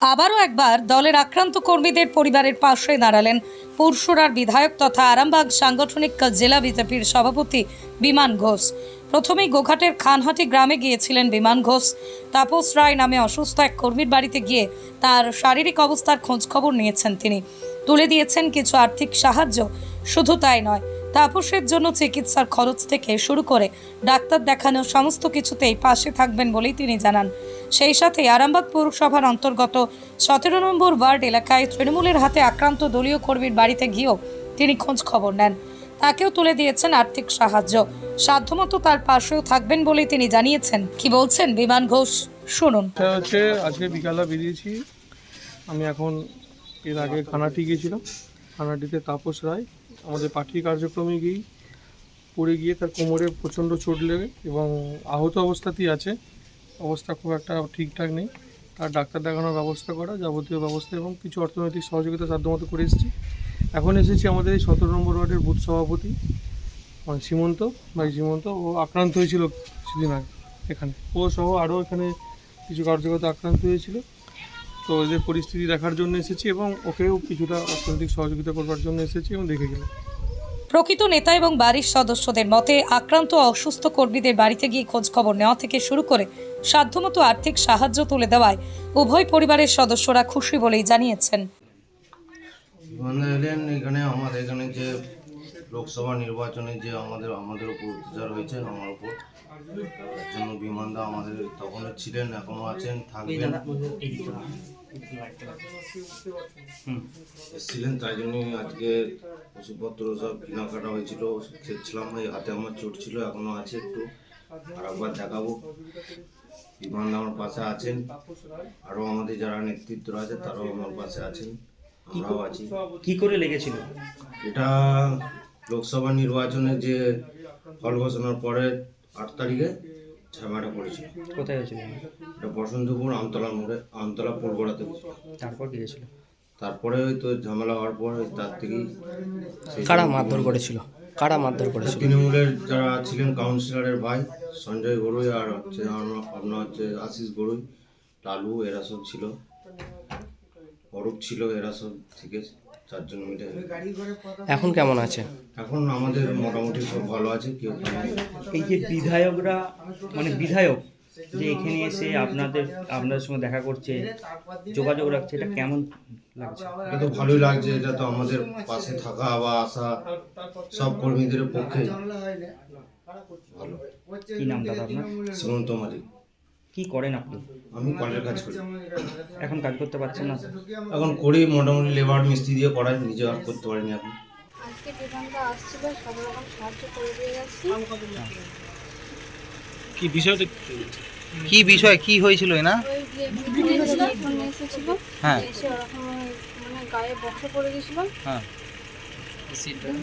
আবারও একবার দলের আক্রান্ত কর্মীদের পরিবারের পাশে দাঁড়ালেন পরশুরার বিধায়ক তথা আরামবাগ সাংগঠনিক জেলা বিজেপির সভাপতি বিমান ঘোষ। প্রথমেই গোঘাটের খানহাটি গ্রামে গিয়েছিলেন বিমান ঘোষ। তাপস রায় নামে অসুস্থ এক কর্মীর বাড়িতে গিয়ে তার শারীরিক অবস্থার খোঁজখবর নিয়েছেন তিনি। তুলে দিয়েছেন কিছু আর্থিক সাহায্য। শুধু তাই নয় তাপসের জন্য চিকিৎসার খরচ থেকে শুরু করে ডাক্তার দেখানো সমস্ত কিছুতেই পাশে থাকবেন বলেই তিনি জানান। সেই সাথে আরামবাগ পৌরসভার অন্তর্গত সতেরো নম্বর ওয়ার্ড এলাকায় তৃণমূলের হাতে আক্রান্ত দলীয় কর্মীর বাড়িতে গিয়েও তিনি খোঁজ খবর নেন। তাকেও তুলে দিয়েছেন আর্থিক সাহায্য। সাধ্যমতো তার পাশেও থাকবেন বলেই তিনি জানিয়েছেন। কি বলছেন বিমান ঘোষ? শুনুন। হচ্ছে, আজকে বিকালে বেরিয়েছি। আমি এখন এর আগে খানাটি গিয়েছিলাম। খানাটিতে তাপস রায় আমাদের পার্টির কার্যক্রমে গিয়েই পড়ে গিয়ে তার কোমরে প্রচণ্ড চোট লেগে এবং আহত অবস্থাতেই আছে। অবস্থা খুব একটা ঠিকঠাক নেই। তার ডাক্তার দেখানোর ব্যবস্থা করা, যাবতীয় ব্যবস্থা এবং কিছু অর্থনৈতিক সহযোগিতা সাধ্যমতো করে এসেছি। এখন এসেছি আমাদের এই সতেরো নম্বর ওয়ার্ডের বুথ সভাপতি মানে সীমন্ত, ভাই সীমন্ত। ও আক্রান্ত হয়েছিল কিছুদিন আগে এখানে। ও সহ আরও এখানে কিছু কার্যকর্তা আক্রান্ত হয়েছিল। তো এদের পরিস্থিতি দেখার জন্য এসেছি এবং ওকেও কিছুটা অর্থনৈতিক সহযোগিতা করবার জন্য এসেছি এবং দেখে গেলাম। প্রকৃত নেতা এবং বাড়ির সদস্যদের মতে আক্রান্ত অসুস্থ কর্মীদের বাড়িতে গিয়ে খোঁজ খবর নেওয়া থেকে শুরু করে সাধ্যমতো আর্থিক সাহায্য তুলে দেওয়ায় উভয় পরিবারের সদস্যরা খুশি বলেই জানিয়েছেন। এখানে আমাদের এখানে যে লোকসভা নির্বাচনে যে আমাদের আমাদের উপর অত্যাচার হয়েছে আমার উপর। তার জন্য বিমানদা আমাদের তখনও ছিলেন এখনও আছেন থাকবেন। এসেছিলেন তাই জন্যই আজকে ওষুধপত্র সব কেনাকাটা হয়েছিল ওষুধ খেয়েছিলাম এই হাতে আমার চোট ছিল এখনও আছে একটু। আর একবার দেখাবো। বিমানদা আমার পাশে আছেন। আরও আমাদের যারা নেতৃত্ব আছে তারাও আমার পাশে আছেন। আমরাও আছি। কি করে লেগেছিল? এটা লোকসভা নির্বাচনে যে ফল ঘোষণার পরে আট তারিখে ঝামেলাটা পড়েছিল। কোথায় হয়েছিল? এটা বসন্তপুর আমতলা মোড়ে আমতলা পোলগড়াতে তারপর কি হয়েছিল? তারপরে ওই তো ঝামেলা হওয়ার পরে তার থেকেই কারা মারধর করেছিল? কারা মারধর করেছিল? তৃণমূলের যারা ছিলেন কাউন্সিলরের ভাই সঞ্জয় গড়ুই আর হচ্ছে আপনার হচ্ছে আশিস গড়ুই লালু এরা সব ছিল। অরূপ ছিল এরা সব থেকে চারজন মিলে। এখন কেমন আছে? এখন আমাদের মোটামুটি সব ভালো আছে কেউ নেই। এই যে বিধায়করা মানে বিধায়ক যে এখানে এসে আপনাদের আপনাদের সঙ্গে দেখা করছে যোগাযোগ রাখছে এটা কেমন লাগছে? এটা তো ভালোই লাগছে এটা তো আমাদের পাশে থাকা বা আসা সব কর্মীদের পক্ষে ভালো। কি নাম দাদা আপনার? সীমন্ত মালিক। কি করেন আপনি? আমি কলের কাজ করি। এখন কাজ করতে পারছেন না। এখন করি মোটামুটি লেবার মিস্ত্রি দিয়ে করাই নিজে আর করতে পারিনি এখন। আজকে বিমানটা আসছিল সব রকম সাহায্য করে দিয়ে গেছি। কি বিষয়টা কি বিষয় কি হয়েছিল না? হ্যাঁ। এসে ওরকম মানে গায়ে বক্স পড়ে গেছিল। হ্যাঁ। সেদিন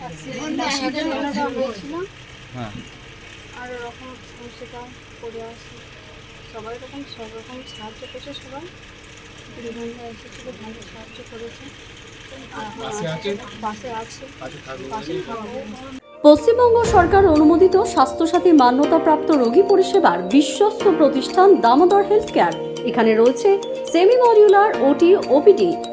অ্যাক্সিডেন্টটা হয়েছিল। হ্যাঁ। আর ওরকম সেটা করে আসি। সবাই রকম সব রকম সাহায্য করেছে সবাই। বিমানটা এসেছিল ভালো সাহায্য করেছে। পাশে আছে। পাশে থাকবে পশ্চিমবঙ্গ সরকার অনুমোদিত স্বাস্থ্যসাথী মান্যতাপ্রাপ্ত রোগী পরিষেবার বিশ্বস্ত প্রতিষ্ঠান দামোদর হেলথ কেয়ার। এখানে রয়েছে semi modular OT OPD